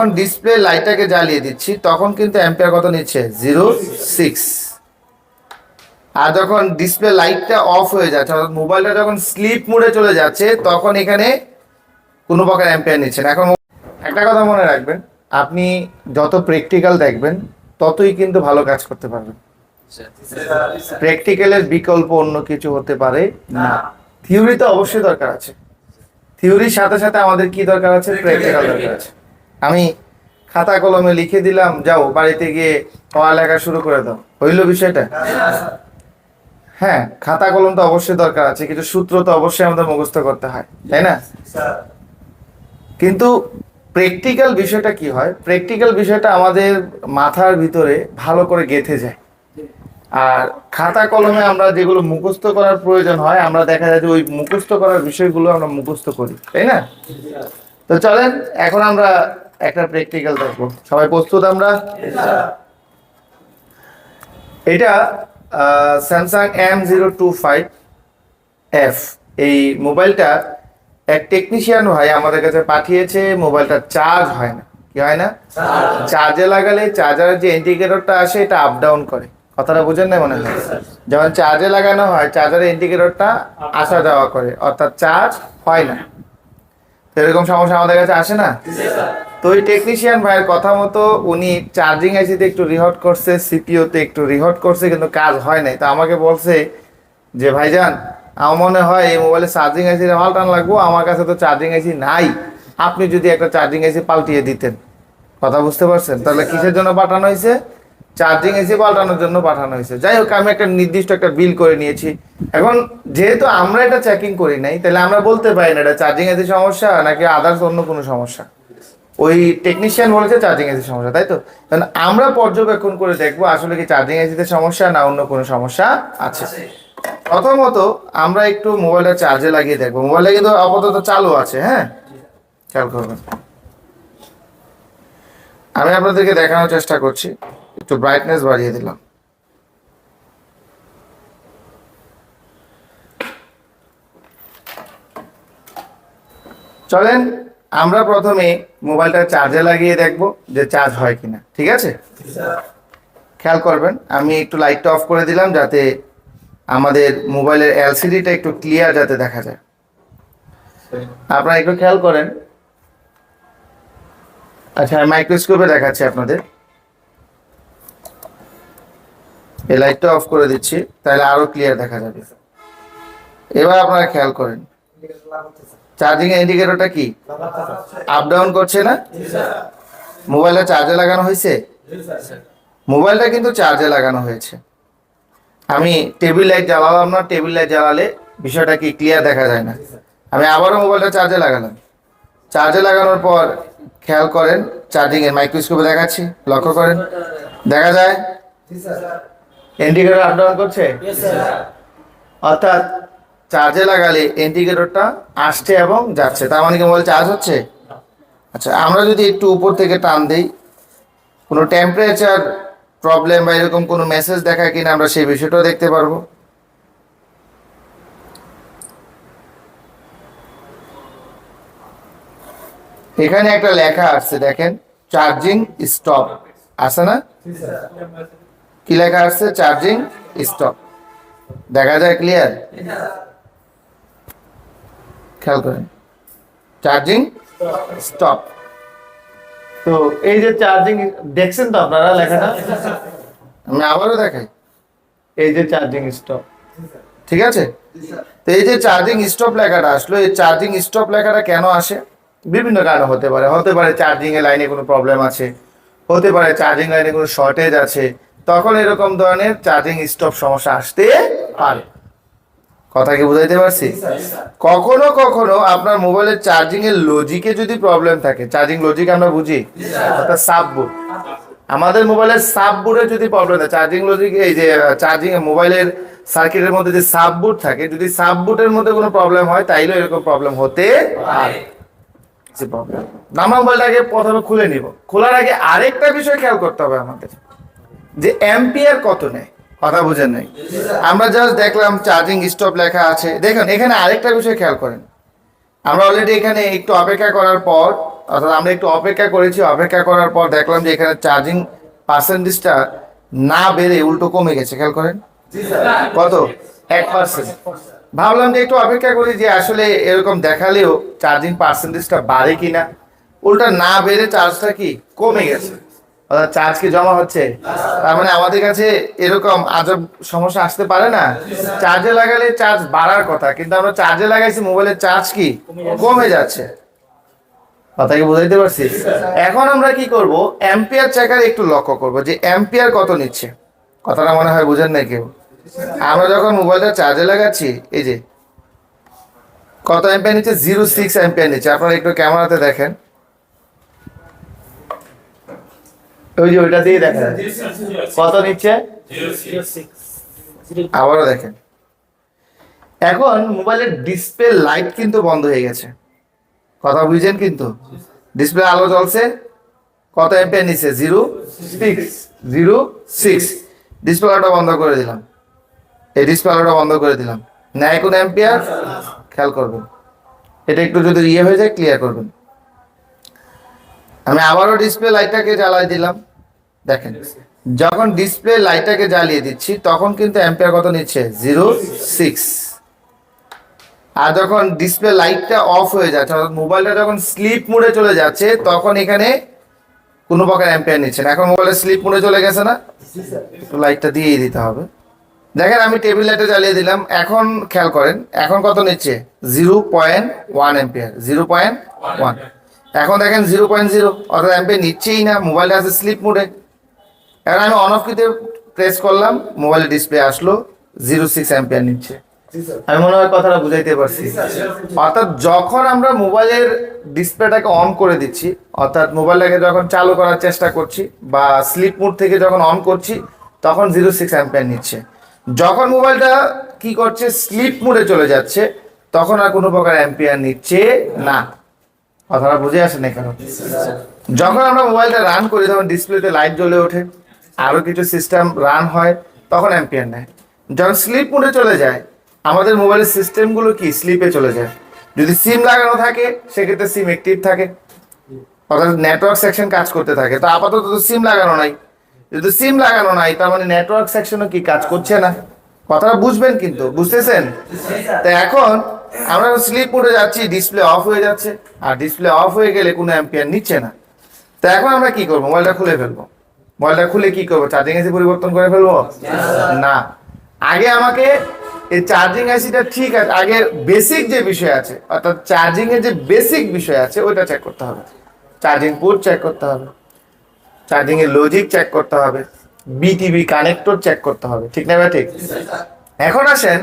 যখন ডিসপ্লে লাইটটাকে জ্বালিয়ে দিচ্ছি, তখন কিন্তু অ্যাম্পিয়ার কত নিচ্ছে? জিরো সিক্স আর যখন ডিসপ্লে লাইটটা অফ হয়ে যাচ্ছে, অর্থাৎ মোবাইলটা যখন স্লিপ মোডে চলে যাচ্ছে, তখন এখানে কোনো প্রকার অ্যাম্পিয়ার নিচ্ছে না। এখন একটা কথা মনে রাখবেন, আপনি যত প্র্যাকটিক্যাল দেখবেন, ততই কিন্তু ভালো কাজ করতে পারবেন। প্র্যাকটিক্যালের বিকল্প অন্য কিছু হতে পারে না। থিওরি তো অবশ্যই দরকার আছে। থিওরির সাথে সাথে আমাদের কি দরকার আছে? প্র্যাকটিক্যাল দরকার আছে। আমি খাতা কলমে লিখে দিলাম, যাও, বাড়িতে গিয়ে পড়ালেখা শুরু করে দাও। হইল বিষয়টা? হ্যাঁ খাতা কলম তো অবশ্যই দরকার আছে কিছু সূত্র তো অবশ্যই আমাদের মুখস্থ করতে হয়, তাই না? কিন্তু প্র্যাকটিক্যাল বিষয়টা কি হয়? প্র্যাকটিক্যাল বিষয়টা আমাদের মাথার ভিতরে ভালো করে গেঁথে যায়। আর খাতা কলমে আমরা যেগুলো মুখস্থ করার প্রয়োজন হয়, আমরা দেখা যায় যে ওই মুখস্থ করার বিষয়গুলো আমরা মুখস্থ করি, তাই না? তো চলেন, এখন আমরা একটা প্র্যাকটিক্যাল দেখব সবাই প্রস্তুত আমরা? এটা Samsung M zero two five F এই মোবাইলটা এক টেকনিশিয়ান ভাই আমাদের কাছে পাঠিয়েছে, মোবাইলটা চার্জ হয় না। কি হয় না? চার্জে লাগালে চার্জারের যে ইন্ডিকেটরটা আসে, এটা আপ ডাউন করে। কথাটা বুঝেন না মনে হয়? যখন চার্জে লাগানো হয় চার্জারের ইন্ডিকেটরটা আসা যাওয়া করে। অর্থাৎ চার্জ হয় না। এরকম সমস্যা আমাদের কাছে আসে না? তো ওই টেকনিশিয়ান ভাইয়ের কথা মতো উনি চার্জিং আইসিতে একটু রিহট করছে সিপিওতে একটু রিহট করছে, কিন্তু কাজ হয় নাই। তো আমাকে বলছে যে, ভাইজান, আমার মনে হয় এই মোবাইলে চার্জিং আইসিটা পাল্টান লাগবো, আমার কাছে তো চার্জিং আইসি নাই। আপনি যদি একটা চার্জিং আইসি পাল্টিয়ে দিতেন। কথা বুঝতে পারছেন? তাহলে কিসের জন্য পাঠানো হয়েছে? চার্জিং এসি পাল্টানোর জন্য পাঠানো হয়েছে। যাই হোক, আমি একটা নির্দিষ্ট একটা বিল করে নিয়েছি। এখন যেহেতু আমরা এটা চেকিং করি নাই, তাহলে আমরা বলতে পারি না এটা চার্জিং এসি সমস্যা নাকি আদার্স অন্য কোনো সমস্যা। ওই টেকনিশিয়ান বলেছে চার্জিং এসি সমস্যা, তাই তো? তাহলে আমরা পর্যবেক্ষণ করে দেখব আসলে কি চার্জিং এসিতে সমস্যা না অন্য কোনো সমস্যা আছে। প্রথমত আমরা একটু মোবাইলটা চার্জে লাগিয়ে দেখব। মোবাইলটা কিন্তু আপাতত চালু আছে হ্যাঁ? খেয়াল করবেন। আমি আপনাদেরকে দেখানোর চেষ্টা করছি। একটু ব্রাইটনেস বাড়িয়ে দিলাম। চলেন, আমরা প্রথমে মোবাইলটা চার্জে লাগিয়ে দেখব যে চার্জ হয় কিনা, ঠিক আছে? খেয়াল করবেন, আমি একটু লাইটটা অফ করে দিলাম যাতে আমাদের মোবাইলের এলসিডিটা একটু ক্লিয়ার যাতে দেখা যায়। আপনারা একটু খেয়াল করেন। আচ্ছা মাইক্রোস্কোপে দেখাচ্ছি আপনাদের। এই লাইটটা অফ করে দিচ্ছি, তাহলে আরও ক্লিয়ার দেখা যাবে। এবার আপনারা খেয়াল করেন চার্জিং ইন্ডিকেটরটা কি? আপ ডাউন করছে না? মোবাইলটা চার্জে লাগানো হয়েছে? মোবাইলটা কিন্তু চার্জে লাগানো হয়েছে। আমি টেবিল লাইট জ্বালালাম না টেবিল লাইট জ্বালালে বিষয়টা কি ক্লিয়ার দেখা যায় না। আমি আবারও মোবাইলটা চার্জে লাগালাম। চার্জে লাগানোর পর খেয়াল করেন চার্জিং এর মাইক্রোস্কোপে দেখাচ্ছি। লক্ষ্য করেন। দেখা যায়? ইন্ডিকেটর আপ ডাউন করছে? অর্থাৎ চার্জে লাগালে ইন্ডিকেটরটা আসছে এবং যাচ্ছে। তার মানে কি মোবাইল চার্জ হচ্ছে? আচ্ছা আমরা যদি একটু উপর থেকে টান দেই কোনো টেম্পারেচার প্রবলেম বা এরকম কোনো মেসেজ দেখায় কিনা আমরা সেই বিষয়টাও দেখতে পারব। এখানে একটা লেখা আসছে দেখেন চার্জিং স্টপ আছে না? কি লেখা আসছে চার্জিং স্টপ দেখা যায় ক্লিয়ার খেয়াল করেন। চার্জিং স্টপ তো এই যে চার্জিং দেখছেন তো আপনারা লেখাটা? আমি আবারও দেখাই। এই যে চার্জিং স্টপ ঠিক আছে? তো এই যে চার্জিং স্টপ লেখাটা আসলো এই চার্জিং স্টপ লেখাটা কেন আসে? বিভিন্ন কারণে হতে পারে। হতে পারে চার্জিং এর লাইনে কোনো প্রবলেম আছে হতে পারে চার্জিং লাইনে কোনো শর্টেজ আছে তখন এরকম ধরনের চার্জিং স্টপ সমস্যা আসতে পারে। কথা কি বুঝাইতে পারছি? কখনো কখনো আপনার মোবাইলের চার্জিং এর লজিকে যদি প্রবলেম থাকে চার্জিং লজিক আমরা বুঝি? অর্থাৎ সাববোর্ড আমাদের মোবাইলের সাববোর্ডে যদি প্রবলেম থাকে চার্জিং লজিক এই যে চার্জিং মোবাইলের সার্কিটের মধ্যে যে সাববোর্ড থাকে যদি সাববোর্ডের মধ্যে কোনো প্রবলেম হয় তাইলেও এরকম প্রবলেম হতে পারে। যে প্রবলেম আমরা মোবাইলটাকে প্রথমে খুলে নিব। খোলার আগে আরেকটা বিষয় খেয়াল করতে হবে আমাদের। যে অ্যাম্পিয়ার কত নেয়? কথা বুঝেন নাই। আমরা জাস্ট দেখলাম চার্জিং স্টপ লেখা আছে। দেখুন, এখানে আরেকটা বিষয় খেয়াল করেন। আমরা অলরেডি এখানে একটু অপেক্ষা করার পর, অর্থাৎ আমরা একটু অপেক্ষা করেছি, অপেক্ষা করার পর দেখলাম যে এখানে চার্জিং পার্সেন্টেজটা না বেড়ে উল্টো কমে গেছে। খেয়াল করেন। কত? এক পার্সেন্ট ভাবলাম যে একটু অপেক্ষা করি যে আসলে এরকম দেখালেও চার্জিং পার্সেন্টেজটা বাড়ে কিনা। উল্টা না বেড়ে চার্জটা কি? কমে গেছে। অর্থাৎ চার্জ কি জমা হচ্ছে? তার মানে আমাদের কাছে এরকম আজব সমস্যা আসতে পারে না। চার্জে লাগালে চার্জ বাড়ার কথা, কিন্তু আমরা চার্জে লাগাইছি, মোবাইলের চার্জ কি কমে যাচ্ছে। কথা কি বুঝাইতে পারছি? এখন আমরা কি করব? অ্যাম্পিয়ার চেকার একটু লক্ষ্য করব যে অ্যাম্পিয়ার কত নিচ্ছে। কথাটা মনে হয় বুঝেন না কেউ। আমরা যখন মোবাইলটা চার্জে লাগাচ্ছি, এই যে, কত অ্যাম্পিয়ার নিচ্ছে? জিরো সিক্স অ্যাম্পিয়ার নিচ্ছে। আপনারা একটু ক্যামেরাতে দেখেন। ওই যে ওইটা দিয়ে দেখেন। কত নিচ্ছে? আবারও দেখেন। এখন মোবাইলের ডিসপ্লে লাইট কিন্তু বন্ধ হয়ে গেছে। কথা বুঝছেন কিন্তু? ডিসপ্লে আলো জ্বলছে। কত অ্যাম্পিয়ার নিচ্ছে? Zero six zero six display আলোটা বন্ধ করে দিলাম। এই ডিসপ্লে আলোটা বন্ধ করে দিলাম। ন্যায় কোন অ্যাম্পিয়ার খেয়াল করবেন। এটা একটু যদি ইয়ে হয়ে যায় ক্লিয়ার করবেন। আমি আবারও ডিসপ্লে লাইটটাকে জ্বালাই দিলাম। দেখেন, যখন ডিসপ্লে লাইটটাকে জ্বালিয়ে দিচ্ছি, তখন কিন্তু অ্যাম্পিয়ার কত নিচ্ছে? জিরো সিক্স আর যখন ডিসপ্লে লাইটটা অফ হয়ে যাচ্ছে, অর্থাৎ মোবাইলটা যখন স্লিপ মোডে চলে যাচ্ছে, তখন এখানে কোনো প্রকার অ্যাম্পিয়ার নিচ্ছে না। এখন মোবাইলের স্লিপ মোডে চলে গেছে না? লাইটটা দিয়েই দিতে হবে। দেখেন, আমি টেবিল লাইটে জ্বালিয়ে দিলাম। এখন খেয়াল করেন, এখন কত নিচ্ছে? Zero point one ampere zero point one এখন দেখেন জিরো পয়েন্ট জিরো অর্থাৎ অ্যাম্পিয়ার নিচ্ছেই না মোবাইলটা আছে স্লিপ মোডে এখন আমি অন অফ কিতে প্রেস করলাম মোবাইলের ডিসপ্লে আসলো জিরো সিক্স অ্যাম্পিয়ার নিচ্ছে। আমি মনে হয় কথাটা বুঝাইতে পারছি। অর্থাৎ যখন আমরা মোবাইলের ডিসপ্লেটাকে অন করে দিচ্ছি অর্থাৎ মোবাইলটাকে যখন চালু করার চেষ্টা করছি বা স্লিপ মোড থেকে যখন অন করছি তখন জিরো সিক্স অ্যাম্পিয়ার নিচ্ছে। যখন মোবাইলটা কি করছে স্লিপ মোডে চলে যাচ্ছে তখন আর কোনো প্রকার অ্যাম্পিয়ার নিচ্ছে না। কথাটা বুঝে আসে না কেন যখন আমরা মোবাইলটা রান করি তখন ডিসপ্লেতে লাইট জ্বলে ওঠে। আরও কিছু সিস্টেম রান হয়, তখন অ্যাম্পিয়ার নেয়। যখন স্লিপ মোডে চলে যায়, আমাদের মোবাইলের সিস্টেমগুলো কি? স্লিপে চলে যায়। যদি সিম লাগানো থাকে, সেক্ষেত্রে সিম অ্যাক্টিভ থাকে। অর্থাৎ নেটওয়ার্ক সেকশন কাজ করতে থাকে। তো আপাতত তো সিম লাগানো নাই। যদি সিম লাগানো নাই, তার মানে নেটওয়ার্ক সেকশনও কি কাজ করছে না? কথাটা বুঝবেন কিন্তু, বুঝতেছেন? তো এখন আমরা স্লিপ মোডে যাচ্ছি ডিসপ্লে অফ হয়ে যাচ্ছে। আর ডিসপ্লে অফ হয়ে গেলে কোনো অ্যাম্পিয়ার নিচ্ছে না। তো এখন আমরা কি করব? মোবাইলটা খুলে ফেলব। মোবাইলটা খুলে কি করব? চার্জিং এসি পরিবর্তন করে ফেলব? না। আগে আমাকে এই চার্জিং আইসিটা ঠিক আছে। আগে বেসিক যে বিষয় আছে অর্থাৎ চার্জিং এর যে বেসিক বিষয় আছে ওটা চেক করতে হবে। চার্জিং পোর্ট চেক করতে হবে। চার্জিং এর লজিক চেক করতে হবে। বিটিভি কানেক্টর চেক করতে হবে। ঠিক না ঠিক এখন আসেন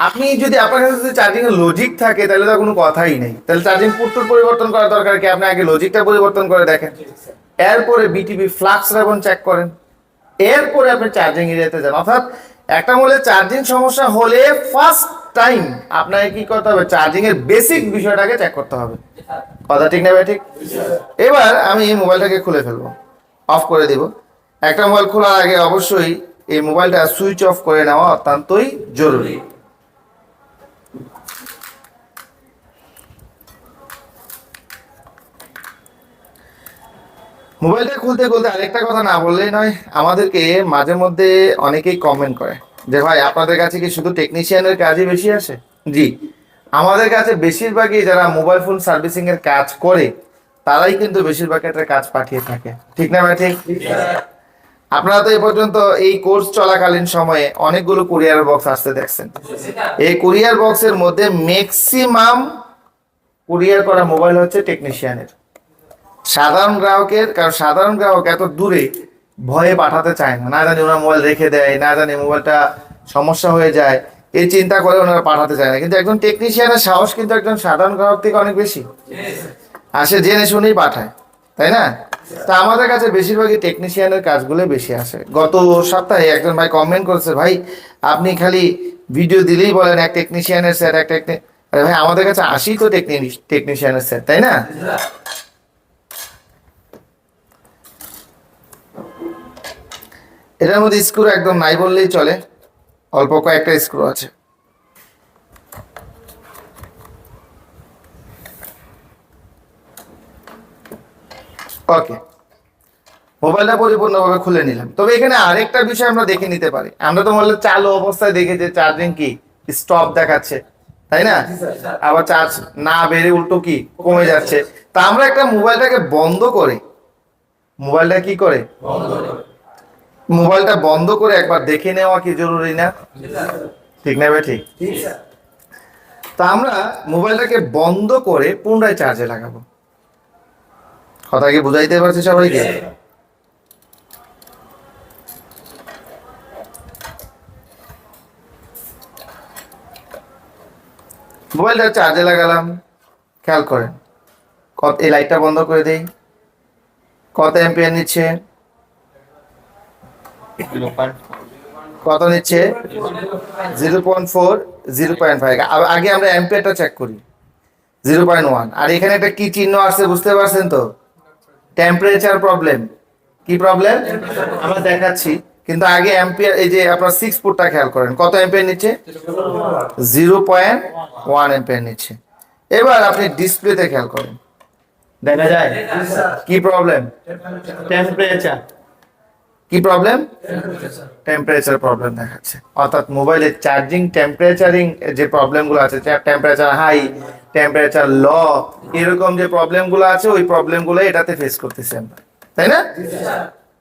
আপনি যদি আপনার কাছে যদি চার্জিং এর লজিক থাকে তাহলে তো কোনো কথাই নেই। তাহলে চার্জিং পোর্ট পরিবর্তন করার দরকার কি? আপনি আগে লজিকটা পরিবর্তন করে দেখেন। এরপরে বিটিভি ফ্লাক্স রেবন চেক করেন। এরপরে আপনি চার্জিং এরিয়াতে যান। অর্থাৎ একটা মোবাইলে চার্জিং সমস্যা হলে ফার্স্ট টাইম আপনাকে কি করতে হবে? চার্জিং এর বেসিক বিষয়টাকে চেক করতে হবে। কথা ঠিক না ভাই ঠিক? এবার আমি এই মোবাইলটাকে খুলে ফেলব। অফ করে দিব। একটা মোবাইল খোলার আগে অবশ্যই এই মোবাইলটা সুইচ অফ করে নেওয়া অত্যন্তই জরুরি। মোবাইলটা খুলতে খুলতে আরেকটা কথা না বললেই নয়, আমাদেরকে মাঝে মধ্যে অনেকেই কমেন্ট করে যে, ভাই, আপনাদের কাছে কি শুধু টেকনিশিয়ানের কাজই বেশি আসে জি, আমাদের কাছে বেশিরভাগই যারা মোবাইল ফোন সার্ভিসিং এর কাজ করে, তারাই কিন্তু বেশিরভাগ ক্ষেত্রে কাজ পাঠিয়ে থাকে। ঠিক না, ভাই, ঠিক? আপনারা তো এ পর্যন্ত এই কোর্স চলাকালীন সময়ে অনেকগুলো কুরিয়ার বক্স আসতে দেখছেন। এই কুরিয়ার বক্সের মধ্যে ম্যাক্সিমাম কুরিয়ার করা মোবাইল হচ্ছে টেকনিশিয়ানের সাধারণ গ্রাহকের কারণ সাধারণ গ্রাহক এত দূরে ভয়ে পাঠাতে চায় না। না জানি ওনার মোবাইল রেখে দেয়, না জানি মোবাইলটা সমস্যা হয়ে যায়। এই চিন্তা করে ওনারা পাঠাতে চায় না। কিন্তু একজন টেকনিশিয়ানের সাহস কিন্তু একজন সাধারণ গ্রাহক থেকে অনেক বেশি। আসে জেনে শুনেই পাঠায়, তাই না? তা আমাদের কাছে বেশিরভাগই টেকনিশিয়ানের কাজগুলো বেশি আসে। গত সপ্তাহে একজন ভাই কমেন্ট করেছে, ভাই, আপনি খালি ভিডিও দিলেই বলেন এক টেকনিশিয়ানের স্যার এক টেকনি ভাই, আমাদের কাছে আসি তো টেকনিশিয়ানের স্যার তাই না? এটার মধ্যে স্ক্রু একদম নাই বললেই চলে। অল্প কয়েকটা স্ক্রু আছে। ওকে মোবাইলটা পরিপূর্ণভাবে খুলে নিলাম। তবে এখানে আরেকটা বিষয় আমরা দেখে নিতে পারি। আমরা তো বললে চালু অবস্থায় দেখে যে চার্জিং কি? স্টপ দেখাচ্ছে। তাই না? আবার চার্জ না বেড়ে উল্টো কি? কমে যাচ্ছে। তা আমরা একটা মোবাইলটাকে বন্ধ করে মোবাইলটা কি করে। মোবাইলটা বন্ধ করে একবার দেখে নেওয়া কি জরুরি না? ঠিক না ঠিক? তা আমরা মোবাইলটাকে বন্ধ করে পুনরায় চার্জে লাগাবো। কথা কি বুঝাইতে পারছি সবাইকে? মোবাইলটা চার্জে লাগালাম। খেয়াল করেন। কত এই লাইটটা বন্ধ করে দেই। কত অ্যাম্পিয়ার নিচ্ছে? কত নিচ্ছে? Zero point four zero point five. আগে আমরা অ্যাম্পিয়ারটা চেক করি। Zero point one. আর এখানে একটা কি চিহ্ন আসছে বুঝতে পারছেন তো? টেম্পারেচার প্রবলেম কি প্রবলেম আমরা দেখাচ্ছি। কিন্তু আগে অ্যাম্পিয়ার এই যে আপনার সিক্স ফুটটা খেয়াল করেন। কত অ্যাম্পিয়ার নিচ্ছে? জিরো পয়েন্ট ওয়ান অ্যাম্পিয়ার নিচ্ছে। এবার আপনি ডিসপ্লেতে খেয়াল করেন। দেখা যায়? কি প্রবলেম টেম্পারেচার কি প্রবলেম টেম্পারেচার প্রবলেম দেখাচ্ছে। অর্থাৎ মোবাইলের চার্জিং টেম্পারেচারিং যে প্রবলেমগুলো আছে টেম্পারেচার হাই টেম্পারেচার ল এরকম যে প্রবলেমগুলো আছে ওই প্রবলেমগুলো এটাতে ফেস করতেছে আমরা। তাই না?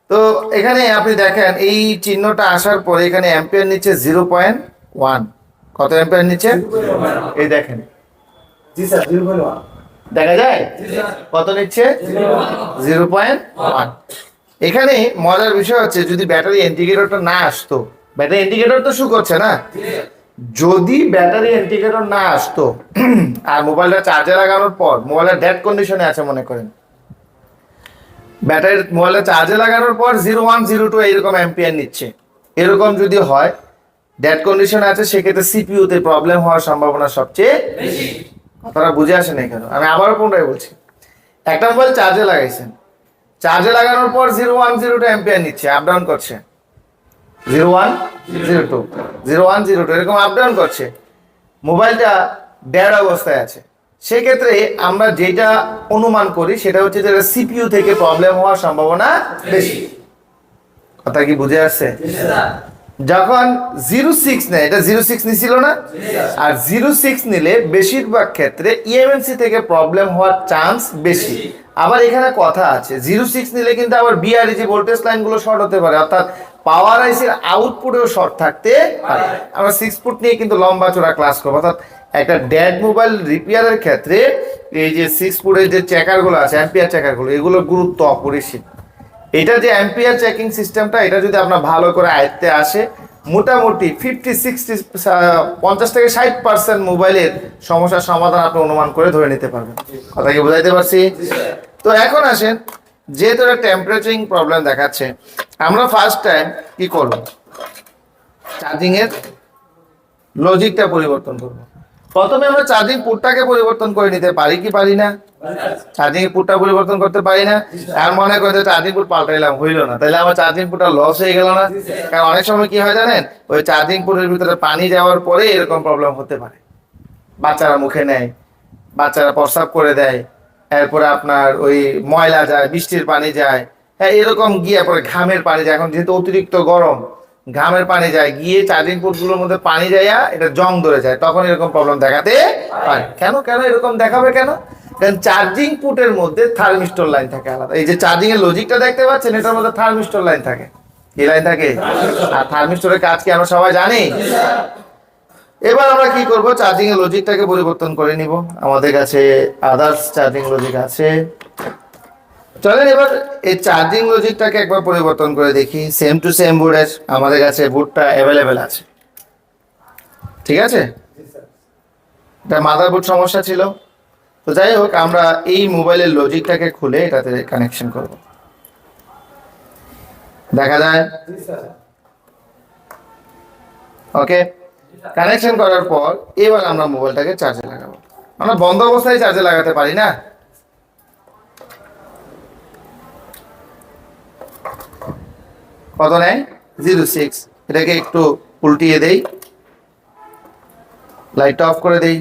তো এখানে আপনি দেখেন এই চিহ্নটা আসার পরে এখানে অ্যাম্পিয়ার নিচ্ছে জিরো পয়েন্ট ওয়ান কত অ্যাম্পিয়ার নিচ্ছে? এই দেখেন। জি স্যার জিরো পয়েন্ট ওয়ান দেখা যায়? কত নিচ্ছে? জিরো পয়েন্ট ওয়ান এখানে মজার বিষয় হচ্ছে যদি ব্যাটারি ইন্ডিকেটরটা না আসতো ব্যাটারি ইন্ডিকেটর তো শু করছে না? যদি ব্যাটারি ইন্ডিকেটর না আসতো আর মোবাইলটা চার্জে লাগানোর পর মোবাইলের ডেড কন্ডিশনে আছে মনে করেন ব্যাটারি মোবাইলটা চার্জে লাগানোর পর জিরো ওয়ান জিরো টু এইরকম অ্যাম্পিয়ার নিচ্ছে। এরকম যদি হয় ডেড কন্ডিশন আছে সেক্ষেত্রে সিপিইউতে প্রবলেম হওয়ার সম্ভাবনা সবচেয়ে কথাটা বুঝে আসেন এখানে। আমি আবারও পুনরায় বলছি একটা মোবাইল চার্জে লাগাইছেন চার্জে লাগানোর পর জিরো ওয়ান জিরো টু নিচ্ছে আপ ডাউন করছে। Zero one zero two zero one zero two এরকম আপ ডাউন করছে। মোবাইলটা ড্যাড অবস্থায় আছে। সেক্ষেত্রে আমরা যেটা অনুমান করি, সেটা হচ্ছে যে সিপিইউ থেকে প্রবলেম হওয়ার সম্ভাবনা বেশি। কথা কি বুঝে আসছে? যখন জিরো সিক্স নেয়, এটা জিরো সিক্স নিছিল না? আর জিরো সিক্স নিলে বেশিরভাগ ক্ষেত্রে ইএমএমসি থেকে প্রবলেম হওয়ার চান্স বেশি। আবার এখানে কথা আছে, জিরো সিক্স নিলে কিন্তু আবার বিআরই যে ভোল্টেজ লাইনগুলো শর্ট হতে পারে, অর্থাৎ পাওয়ার আইসির আউটপুটেও শর্ট থাকতে পারে। আমরা সিক্স ফুট নিয়ে কিন্তু লম্বা চোরা ক্লাস করব, অর্থাৎ একটা ড্যাড মোবাইল রিপেয়ারের ক্ষেত্রে এই যে সিক্স ফুটের যে চেকারগুলো আছে অ্যাম্পিয়ার চেকারগুলো এগুলো গুরুত্ব অপরিসীম। এটা যে অ্যাম্পিয়ার চেকিং সিস্টেমটা এটা যদি আপনার ভালো করে আয়ত্তে আসে মোটামুটি ফিফটি সিক্সটি পঞ্চাশ থেকে ষাট পার্সেন্ট মোবাইলের সমস্যার সমাধান আপনি অনুমান করে ধরে নিতে পারবেন। কথা কি বুঝাইতে পারছি? তো এখন আসেন যেহেতু একটা টেম্পারেচারিং প্রবলেম দেখাচ্ছে আমরা ফার্স্ট টাইম কি করব? চার্জিংয়ের লজিকটা পরিবর্তন করব। প্রথমে আমরা চার্জিং পুটটাকে পরিবর্তন করে নিতে পারি কি পারি না? চার্জিং পুটটা পরিবর্তন করতে পারি না। আর মনে করে চার্জিং পুট পাল্টাইলাম, হইল না। তাহলে আমার চার্জিং পুটটা লস হয়ে গেল না। কারণ অনেক সময় কি হয় জানেন? ওই চার্জিং পুটের ভিতরে পানি যাওয়ার পরে এরকম প্রবলেম হতে পারে। বাচ্চারা মুখে নেয়, বাচ্চারা প্রস্রাব করে দেয়, এরপরে আপনার ওই ময়লা যায়, বৃষ্টির পানি যায়। হ্যাঁ এরকম গিয়ে পরে ঘামের পানি যায়। এখন যেহেতু অতিরিক্ত গরম ঘামের পানি যায়, গিয়ে চার্জিং পোর্টগুলোর মধ্যে পানি যায় এটা জং ধরে যায়, তখন এরকম প্রবলেম দেখাতে পারে। কেন কেন এরকম দেখাবে কেন? কারণ চার্জিং পুটের মধ্যে থার্মিস্টর লাইন থাকে আলাদা। এই যে চার্জিং এর লজিকটা দেখতে পাচ্ছেন, এটার মধ্যে থার্মিস্টর লাইন থাকে। কি লাইন থাকে? আর থার্মিস্টরের কাজ কি আমরা সবাই জানি? এবার আমরা কি করব? চার্জিং এর লজিকটাকে পরিবর্তন করে নিব। আমাদের কাছে আদার্স চার্জিং লজিক আছে। চলেন এবার এই চার্জিং লজিকটাকে একবার পরিবর্তন করে দেখি। সেম টু সেম বোর্ডের আমাদের কাছে বোর্ডটা অ্যাভেলেবেল আছে। ঠিক আছে? এটা মাদারবোর্ড সমস্যা ছিল। তো যাই হোক, আমরা এই মোবাইলের লজিকটাকে খুলে এটাতে কানেকশন করব। দেখা যায়? ওকে কানেকশন করার পর এবার আমরা মোবাইলটাকে চার্জে লাগাবো। আমরা বন্ধ অবস্থায় চার্জে লাগাতে পারি না? কত নেয়? Zero six. এটাকে একটু উল্টিয়ে দেই। লাইটটা অফ করে দেই।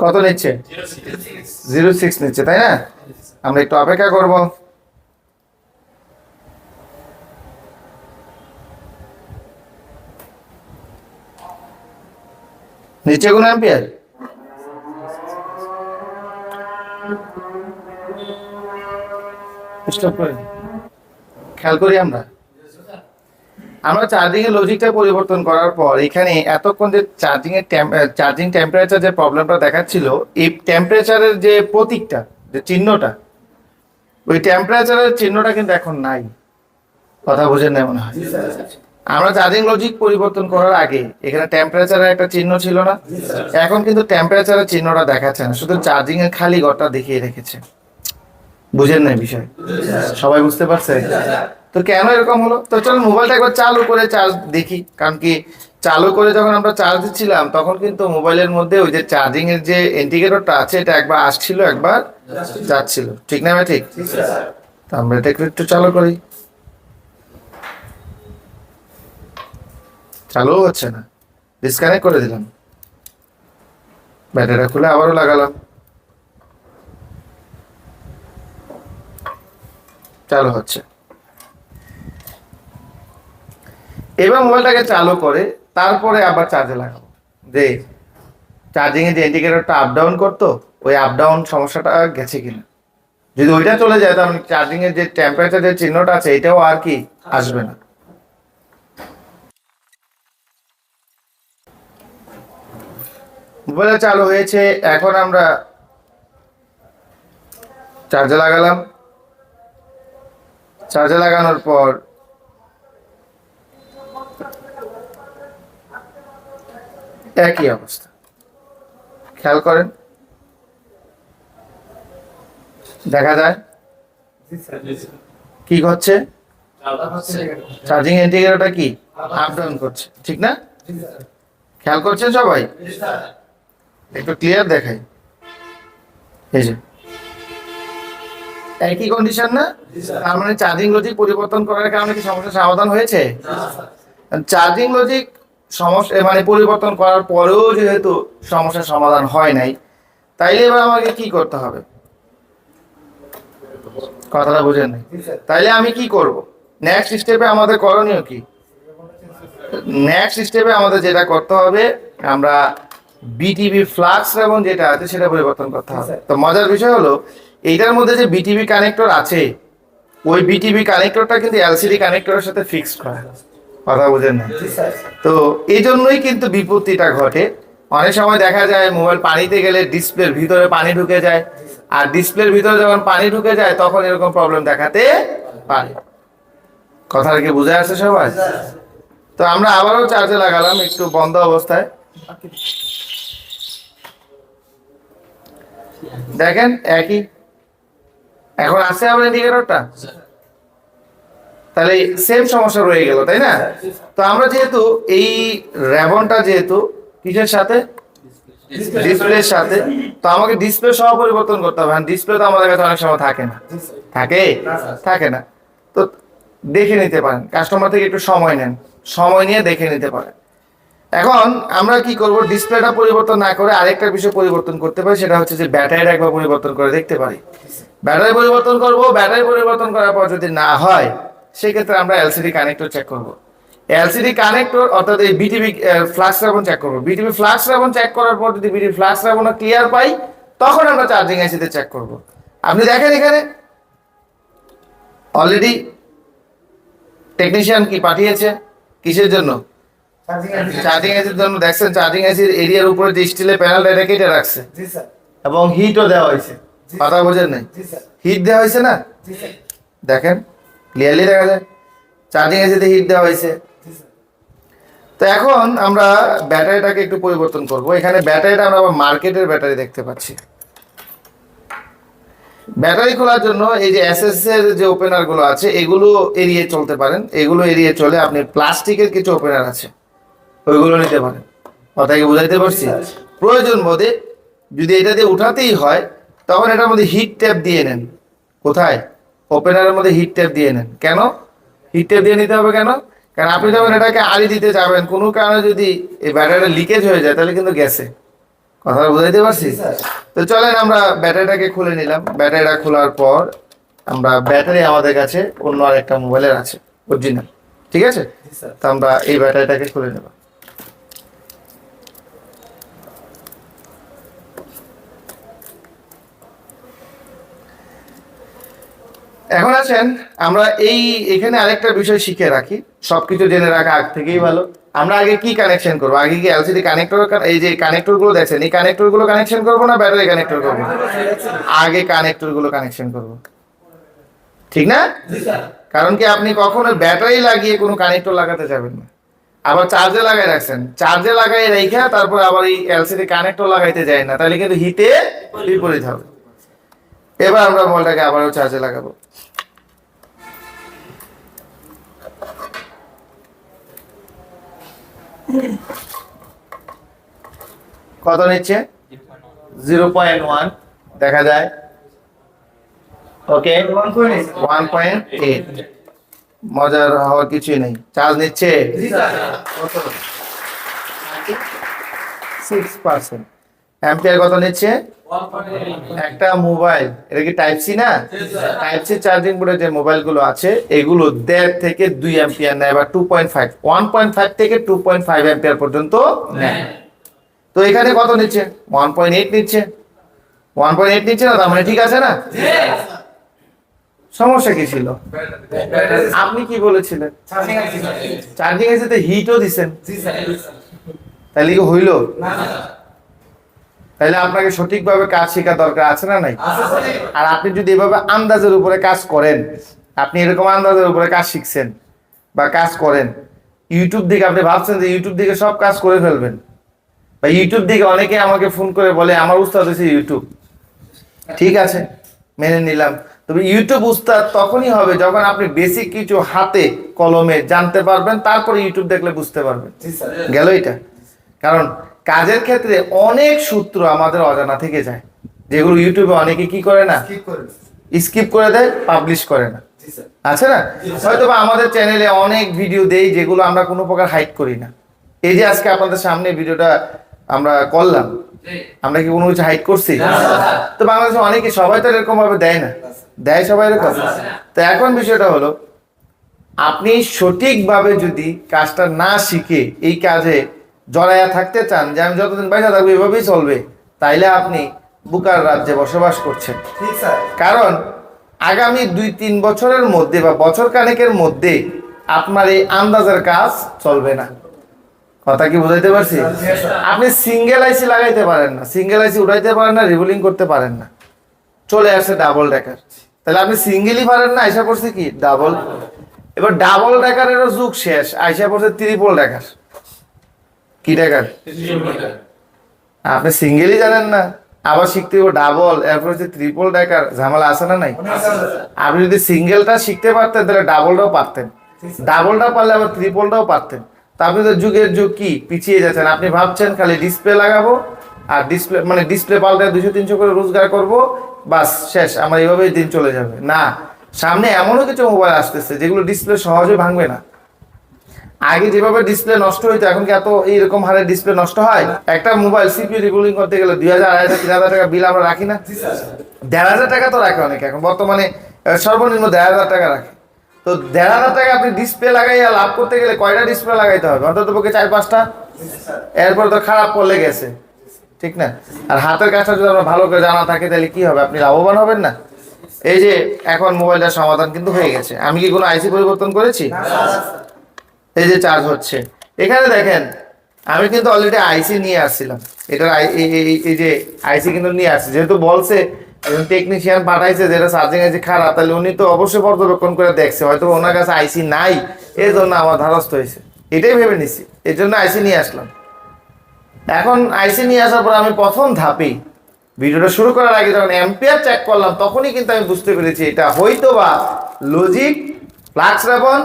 কত নিচ্ছে? জিরো সিক্স নিচ্ছে, তাই না? আমরা একটু অপেক্ষা করব। নিচে কোন অ্যাম্পিয়ার? স্টপ। খেয়াল করি আমরা। আমরা চার্জিং এর লজিকটা পরিবর্তন করার পর এখানে এতক্ষণ যে চার্জিং এর চার্জিং টেম্পারেচার যে প্রবলেমটা দেখাচ্ছিল এই টেম্পারেচারের যে প্রতীকটা যে চিহ্নটা ওই টেম্পারেচারের চিহ্নটা কিন্তু এখন নাই। কথা বুঝেন না মনে হয়। আমরা চার্জিং লজিক পরিবর্তন করার আগে এখানে টেম্পারেচারের একটা চিহ্ন ছিল না। এখন কিন্তু টেম্পারেচারের চিহ্নটা দেখাচ্ছে না শুধু চার্জিং এর খালি ঘরটা দেখিয়ে রেখেছে। বুঝেন না বিষয়। সবাই বুঝতে পারছে? তো কেন এরকম হলো? তো চলো মোবাইলটা একবার চালু করে চার্জ দেখি। কারণ কি, চালু করে যখন আমরা চার্জ দিচ্ছিলাম, তখন কিন্তু মোবাইলের মধ্যে ওই যে চার্জিং এর যে ইন্ডিকেটরটা আছে, এটা একবার আসছিল, একবার যাচ্ছিল। ঠিক না ঠিক? তো আমরা এটা একটু চালু করি। চালু হচ্ছে না। ডিসকানেক্ট করে দিলাম। ব্যাটারিটা খুলে আবারও লাগালাম। চালু হচ্ছে। এবার মোবাইলটাকে চালু করে, তারপরে আবার চার্জে লাগাবো। যে চার্জিং এর যে ইন্ডিকেটরটা আপ ডাউন করতো, ওই আপ ডাউন সমস্যাটা গেছে কিনা। যদি ওইটা চলে যায়, তাহলে চার্জিং এর যে টেম্পারেচার যে চিহ্নটা আছে, এটাও আর কি আসবে না। মোবাইল চালু হয়েছে, এখন আমরা চার্জে লাগালাম। চার্জে লাগানোর পর। একই অবস্থা। খেয়াল করেন। দেখা যায়। কি হচ্ছে চার্জিং ইন্ডিকেটরটা কি? আপ ডাউন করছে। ঠিক না? খেয়াল করছেন সবাই? একটু ক্লিয়ার দেখাই। এই যে। একই কন্ডিশন না? তার মানে চার্জিং লজিক পরিবর্তন করার কারণে কি সমস্যার সমাধান হয়েছে? চার্জিং লজিক সমস্যা মানে পরিবর্তন করার পরেও যেহেতু সমস্যার সমাধান হয় নাই, তাইলে এবার আমাকে কি করতে হবে? কথাটা বুঝেন তাইলে আমি কি করব? নেক্সট স্টেপে আমাদের করণীয় কি? নেক্সট স্টেপে আমাদের যেটা করতে হবে, আমরা বিটিভি ফ্লাক্স এবং যেটা আছে সেটা পরিবর্তন করতে হবে। তো মজার বিষয় হলো এইটার মধ্যে যে বিটিভি কানেক্টর আছে ওই বিটিভি কানেক্টরটা কিন্তু এলসিডি কানেক্টরের সাথে ফিক্স করা। কথা বুঝেন না? তো এই জন্যই কিন্তু বিপত্তিটা ঘটে। অনেক সময় দেখা যায় মোবাইল পানিতে গেলে ডিসপ্লের ভিতরে পানি ঢুকে যায়। আর ডিসপ্লের ভিতরে যখন পানি ঢুকে যায় তখন এরকম প্রবলেম দেখাতে পারে। কথাটা কি বুঝে আসছে সবাই? তো আমরা আবারও চার্জে লাগালাম একটু বন্ধ অবস্থায়। দেখেন একই এখন আছে আমার ইন্ডিকেটরটা তাহলে সেম সমস্যা রয়ে গেল তাই না? তো আমরা যেহেতু এই র্যাবনটা যেহেতু কিসের সাথে? ডিসপ্লের সাথে। তো আমাকে ডিসপ্লে সহ পরিবর্তন করতে হবে ডিসপ্লে তো আমাদের কাছে অনেক সময় থাকে না। থাকে? থাকে না। তো দেখে নিতে পারেন। কাস্টমার থেকে একটু সময় নেন। সময় নিয়ে দেখে নিতে পারেন। এখন আমরা কি করব? ডিসপ্লেটা পরিবর্তন না করে আরেকটা বিষয় পরিবর্তন করতে পারি সেটা হচ্ছে যে ব্যাটারিটা একবার পরিবর্তন করে দেখতে পারি। ব্যাটারি পরিবর্তন করব ব্যাটারি পরিবর্তন করার পর যদি না হয় সেক্ষেত্রে আমরা এলসিডি কানেক্টর চেক করব। এলসিডি কানেক্টর অর্থাৎ এই বিটিভি ফ্লাক্স রাবন চেক করব। বিটিভি ফ্লাক্স রাবন চেক করার পর যদি বিটিভি ফ্লাক্স রাবন ক্লিয়ার পাই তখন আমরা চার্জিং আইসিতে চেক করব। আপনি দেখেন এখানে অলরেডি টেকনিশিয়ান কি পাঠিয়েছে? কিসের জন্য? চার্জিং চার্জিং আইসির জন্য দেখছেন চার্জিং আইসির এরিয়ার উপরে যে স্টিলের প্যানেলটা এটা কেটে রাখছে। জি স্যার। এবং হিটও দেওয়া হয়েছে। কথা বোঝেন নাই? হিট দেওয়া হয়েছে না? দেখেন ক্লিয়ারলি দেখা যায়। চার্জিং আইসিতে হিট দেওয়া হয়েছে। তো এখন আমরা ব্যাটারিটাকে একটু পরিবর্তন করব। এখানে ব্যাটারিটা আমরা আবার মার্কেটের ব্যাটারি দেখতে পাচ্ছি। ব্যাটারি খোলার জন্য এই যে এসএস এর যে ওপেনারগুলো আছে এগুলো এড়িয়ে চলতে পারেন। এগুলো এড়িয়ে চলে আপনি প্লাস্টিকের কিছু ওপেনার আছে। ওইগুলো নিতে পারেন। কথা কি বুঝাইতে পারছি? প্রয়োজন বোধে যদি এটা দিয়ে উঠাতেই হয় তখন এটার মধ্যে হিট ট্যাপ দিয়ে নেন। কোথায়? ওপেনারের মধ্যে হিট ট্যাপ দিয়ে নেন। কেন? হিট ট্যাপ দিয়ে নিতে হবে কেন? কারণ আপনি যখন এটাকে আড়ি দিতে যাবেন কোনো কারণে যদি এই ব্যাটারিটা লিকেজ হয়ে যায় তাহলে কিন্তু গ্যাসে কথাটা বুঝাইতে পারছি তো চলেন আমরা ব্যাটারিটাকে খুলে নিলাম। ব্যাটারিটা খোলার পর আমরা ব্যাটারি আমাদের কাছে অন্য আরেকটা মোবাইলের আছে অরিজিনাল ঠিক আছে? তো আমরা এই ব্যাটারিটাকে খুলে নেব। এখন আছেন আমরা এই এখানে আরেকটা বিষয় শিখে রাখি। সবকিছু জেনে রাখা আগ থেকেই ভালো। আমরা আগে কি কানেকশন করব? আগে কি এলসিডি কানেক্টর এই যে কানেক্টরগুলো দেখছেন এই কানেক্টরগুলো কানেকশন করব না ব্যাটারি কানেক্টর করব? আগে কানেক্টরগুলো কানেকশন করব। ঠিক না? কারণ কি আপনি কখনো ব্যাটারি লাগিয়ে কোনো কানেক্টর লাগাতে যাবেন না। আবার চার্জে লাগাই রাখছেন। চার্জে লাগাই রেখে তারপর আবার এই এলসিডি কানেক্টর লাগাইতে যায় না। তাহলে কিন্তু হিতে বিপরীত হবে। এবার আমরা মোবাইলটাকে আবারও চার্জে লাগাবো। কত নিচ্ছে? জিরো পয়েন্ট ওয়ান দেখা যায়। ওকে? ওয়ান পয়েন্ট এইট মজার হওয়ার কিছুই নেই। চার্জ নিচ্ছে? সিক্স পার্সেন্ট অ্যাম্পিয়ার কত নিচ্ছে? একটা মোবাইল, এটা কি টাইপ সি না? টাইপ সি চার্জিং বোর্ডে যে মোবাইলগুলো আছে, এগুলো দেড় থেকে দুই অ্যাম্পিয়ার নেয় বা two point five one point five থেকে টু পয়েন্ট ফাইভ অ্যাম্পিয়ার পর্যন্ত নেয়। তো এখানে কত নিচ্ছে? ওয়ান পয়েন্ট এইট নিচ্ছে। ওয়ান পয়েন্ট এইট নিচ্ছে না? তার মানে ঠিক আছে না? সমস্যা কি ছিল? আপনি কি বলেছিলেন? চার্জিং এসে তো হিটও দিছেন। তাহলে কি হইল? তাহলে আপনাকে সঠিকভাবে কাজ শেখা দরকার আছে না নাই? আর আপনি যদি এভাবে আন্দাজের উপরে কাজ করেন আপনি এরকম আন্দাজের উপরে কাজ শিখছেন বা কাজ করেন ইউটিউব দিকে আপনি ভাবছেন যে ইউটিউব দিকে সব কাজ করে ফেলবেন। বা ইউটিউব দিকে অনেকে আমাকে ফোন করে বলে আমার উস্তাদ হচ্ছে ইউটিউব ঠিক আছে মেনে নিলাম। তবে ইউটিউব উস্তাদ তখনই হবে যখন আপনি বেসিক কিছু হাতে কলমে জানতে পারবেন তারপরে ইউটিউব দেখলে বুঝতে পারবেন। গেল এটা? কারণ কাজের ক্ষেত্রে অনেক সূত্র আমাদের অজানা থেকে যায় যেগুলো ইউটিউবে অনেকে কি করে না? স্কিপ করে দেয়। পাবলিশ করে না। আছে না? হয়তো বা আমাদের চ্যানেলে অনেক ভিডিও দেই যেগুলো আমরা কোনো প্রকার হাইড করি না। এই যে আজকে আপনাদের সামনে ভিডিওটা আমরা করলাম আমরা কি কোনো কিছু হাইড করছি। তো বাংলাদেশে অনেকে সবাই তো এরকম ভাবে দেয় না। দেয় সবাই এরকম? তো এখন বিষয়টা হলো আপনি সঠিকভাবে যদি কাজটা না শিখে এই কাজে জড়াইয়া থাকতে চান যে আমি যতদিন পয়সা থাকব এভাবেই চলবে। তাইলে আপনি বুকার রাজ্যে বসবাস করছেন। কারণ আগামী দুই তিন বছরের মধ্যে বা বছর কানেকের মধ্যে আপনার এই আন্দাজের কাজ চলবে না। কথা কি বুঝাইতে পারছি? আপনি সিঙ্গেল আইসি লাগাইতে পারেন না সিঙ্গেল আইসি উঠাইতে পারেন না রিভোলিং করতে পারেন না। চলে আসছে ডাবল ডেকার। তাহলে আপনি সিঙ্গেলই পারেন না আইসা পড়ছে কি? ডাবল। এবার ডাবল ডেকারেরও যুগ শেষ আইসা পড়ছে ত্রিপল ডেকার। কি ডেকার আপনি সিঙ্গেলই জানেন না। আবার শিখতে হবে ডাবল এরপর হচ্ছে ত্রিপল ডেকার ঝামেলা আছে না নাই? আপনি যদি সিঙ্গেলটা শিখতে পারতেন তাহলে ডাবলটাও পারতেন। ডাবলটা পারলে আবার ত্রিপলটাও পারতেন। তা আপনি তো যুগের যুগ কি? পিছিয়ে যাচ্ছেন। আপনি ভাবছেন খালি ডিসপ্লে লাগাবো আর ডিসপ্লে মানে ডিসপ্লে পাল্টে দুশো তিনশো করে রোজগার করব। বাস শেষ। আমার এইভাবেই দিন চলে যাবে। না সামনে এমনও কিছু মোবাইল আসতেছে যেগুলো ডিসপ্লে সহজে ভাঙবে না। আগে যেভাবে ডিসপ্লে নষ্ট হইতো, এখন কি এত এইরকম হারে ডিসপ্লে নষ্ট হয়? একটা মোবাইল সিপিইউ রিগুলিং করতে গেলে দুই হাজার, আড়াই হাজার, তিন হাজার টাকা বিল আমরা রাখি না। দেড় হাজার টাকা তো রাখে অনেকে এখন। বর্তমানে সর্বনিম্ন দেড় হাজার টাকা রাখে। তো দেড় হাজার টাকা আপনি ডিসপ্লে লাগাইয়া লাভ করতে গেলে কয়টা ডিসপ্লে লাগাইতে হবে? অন্তত পক্ষে চার, পাঁচটা? এরপর তো খারাপ পড়লে গেছে। ঠিক না? আর হাতের কাজটা যদি আপনার ভালো করে জানা থাকে, তাহলে কি হবে? আপনি লাভবান হবেন না? এই যে, এখন মোবাইলটার সমাধান কিন্তু হয়ে গেছে। আমি কি কোনো আইসি পরিবর্তন করেছি? এই যে চার্জ হচ্ছে। এখানে দেখেন, আমি কিন্তু অলরেডি আইসি নিয়ে আসছিলাম। এটার এই- যে আইসি কিন্তু নিয়ে আসছি। যেহেতু বলছে, একজন টেকনিশিয়ান পাঠাইছে যেটা চার্জিং আইসি খারাপ, তাহলে উনি তো অবশ্যই পর্যবেক্ষণ করে দেখছে। হয়তো ওনার কাছে আইসি নাই এই জন্য আমার ধারস্থ হয়েছে। এটাই ভেবে নিছি। এর জন্য আইসি নিয়ে আসলাম। এখন আইসি নিয়ে আসার পর আমি প্রথম ধাপেই ভিডিওটা শুরু করার আগে যখন অ্যাম্পিয়ার চেক করলাম, তখনই কিন্তু আমি বুঝতে পেরেছি এটা হয়তো বা লজিক ফ্লাক্স রেবন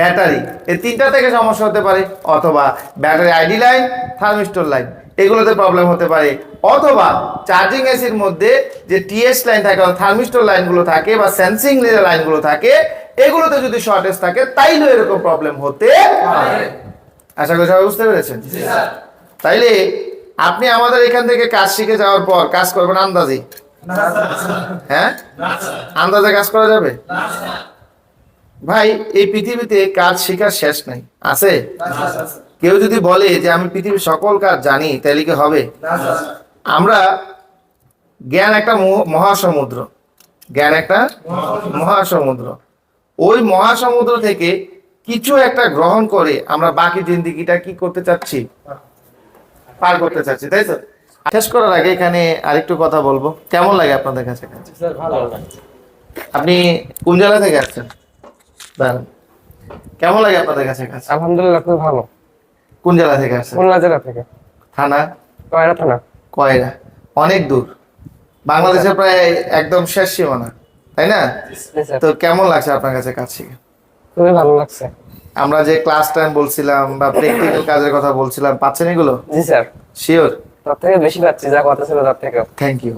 ব্যাটারি এই তিনটা থেকে সমস্যা হতে পারে অথবা battery ID line thermistor line এগুলোতে প্রবলেম হতে পারে। অথবা চার্জিং এসির মধ্যে যে টিএস লাইন থাকে থার্মিস্টর লাইনগুলো থাকে বা সেন্সিং লাইনগুলো থাকে এগুলোতে যদি শর্টেজ থাকে তাইলেও এরকম প্রবলেম হতে পারে। আশা করি সবাই বুঝতে পেরেছেন? তাইলে আপনি আমাদের এখান থেকে কাজ শিখে যাওয়ার পর কাজ করবেন আন্দাজি? হ্যাঁ? আন্দাজে কাজ করা যাবে? ভাই এই পৃথিবীতে কাজ শেখার শেষ নাই। আছে? কেউ যদি বলে যে আমি পৃথিবীর সকল কাজ জানি তাহলে কি হবে? আমরা জ্ঞান একটা মহ- মহাসমুদ্র। জ্ঞান একটা মহাসমুদ্র। ওই মহাসমুদ্র থেকে কিছু একটা গ্রহণ করে আমরা বাকি জিন্দিগিটা কি করতে চাচ্ছি? পার করতে চাচ্ছি তাই তো? শেষ করার আগে এখানে আরেকটু কথা বলব। কেমন লাগে আপনাদের কাছে? আপনি কোন জেলা থেকে আসছেন? কেমন লাগে আপনাদের কাছে কাজ? আলহামদুলিল্লাহ খুব ভালো। কোন জেলা থেকে আসছেন? খুলনা জেলা থেকে। থানা? কয়রা থানা? কয়রা। অনেক দূর। বাংলাদেশের প্রায় একদম শেষ সীমানা তাই না? তো কেমন লাগছে আপনার কাছে কাজ শিখে? খুবই ভালো লাগছে। আমরা যে ক্লাস টাইম বলছিলাম বা প্র্যাকটিক্যাল কাজের কথা বলছিলাম পাচ্ছেন এগুলো? জি স্যার। শিওর তার থেকে বেশি পাচ্ছি যা কথা ছিল তার থেকে থ্যাংক ইউ